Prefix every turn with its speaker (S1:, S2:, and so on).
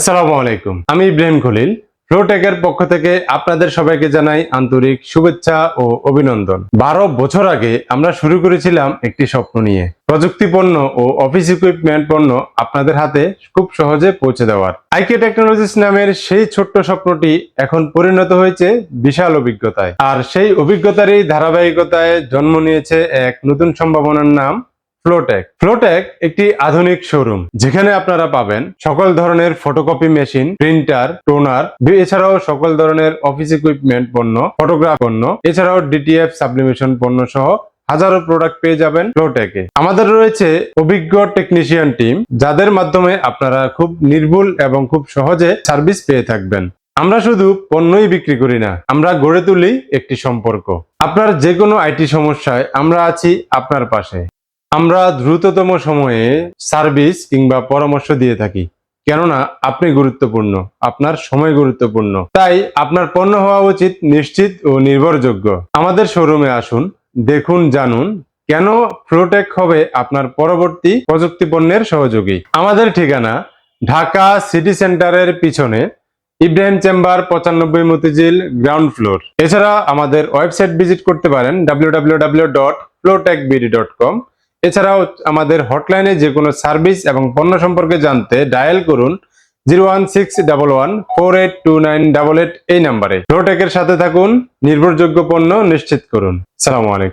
S1: আসসালামু আলাইকুম। আমি ইব্রাহিম খলিল ফ্লোটেকের পক্ষ থেকে আপনাদের সবাইকে জানাই আন্তরিক শুভেচ্ছা ও অভিনন্দন। বারো বছর আগে আমরা শুরু করেছিলাম একটি স্বপ্ন নিয়ে। প্রযুক্তি পণ্য ও অফিস ইকুইপমেন্ট পণ্য আপনাদের হাতে খুব সহজে পৌঁছে দেওয়ার। আইকে টেকনোলজিস নামের সেই ছোট্ট স্বপ্নটি এখন পরিণত হয়েছে বিশাল অভিজ্ঞতায়। আর সেই অভিজ্ঞতারই ধারাবাহিকতায় জন্ম নিয়েছে এক নতুন সম্ভাবনার নাম ফ্লোটেক ফ্লোটেক একটি আধুনিক শোরুম যেখানে আপনারা পাবেন সকল ধরনের ফটোকপি মেশিন প্রিন্টার টোনার এছাড়াও সকল ধরনের অফিস ইকুইপমেন্ট পণ্য ফটোগ্রাফ পণ্য, এছাড়াও ডিটিএফ সাবলিমেশন পণ্য সহ হাজারো প্রোডাক্ট পেয়ে যাবেন ফ্লোটেকে আমাদের রয়েছে অভিজ্ঞ টেকনিশিয়ান টিম যাদের মাধ্যমে আপনারা খুব নির্ভুল এবং খুব সহজে সার্ভিস পেয়ে থাকবেন। আমরা শুধু পণ্যই বিক্রি করি না, আমরা গড়ে তুলি একটি সম্পর্ক। আপনার যে কোনো আইটি সমস্যায় আমরা আছি আপনার পাশে। আমরা দ্রুততম সময়ে সার্ভিস কিংবা পরামর্শ দিয়ে থাকি। কেননা, আপনি গুরুত্বপূর্ণ, আপনার সময় গুরুত্বপূর্ণ। তাই আপনার পণ্য হওয়া উচিত নিশ্চিত ও নির্ভরযোগ্য। আমাদের শোরুমে আসুন, দেখুন, জানুন কেন ফ্লোটেক হবে আপনার পরবর্তী প্রযুক্তি পণ্যের সহযোগী। আমাদের ঠিকানা ঢাকা সিটি সেন্টারের পিছনে ইব্রাহিম চেম্বার পঁচানব্বই মতিঝিল গ্রাউন্ড ফ্লোর। এছাড়া আমাদের ওয়েবসাইট ভিজিট করতে পারেন ডাব্লিউ ডট ডট কম এছাড়াও আমাদের হটলাইনে যে কোনো সার্ভিস এবং পণ্য সম্পর্কে জানতে ডায়াল করুন zero one six double one four eight two nine double eight এই নাম্বারে। রোটেকের সাথে থাকুন, নির্ভরযোগ্য পণ্য নিশ্চিত করুন। সালামু আলাইকুম।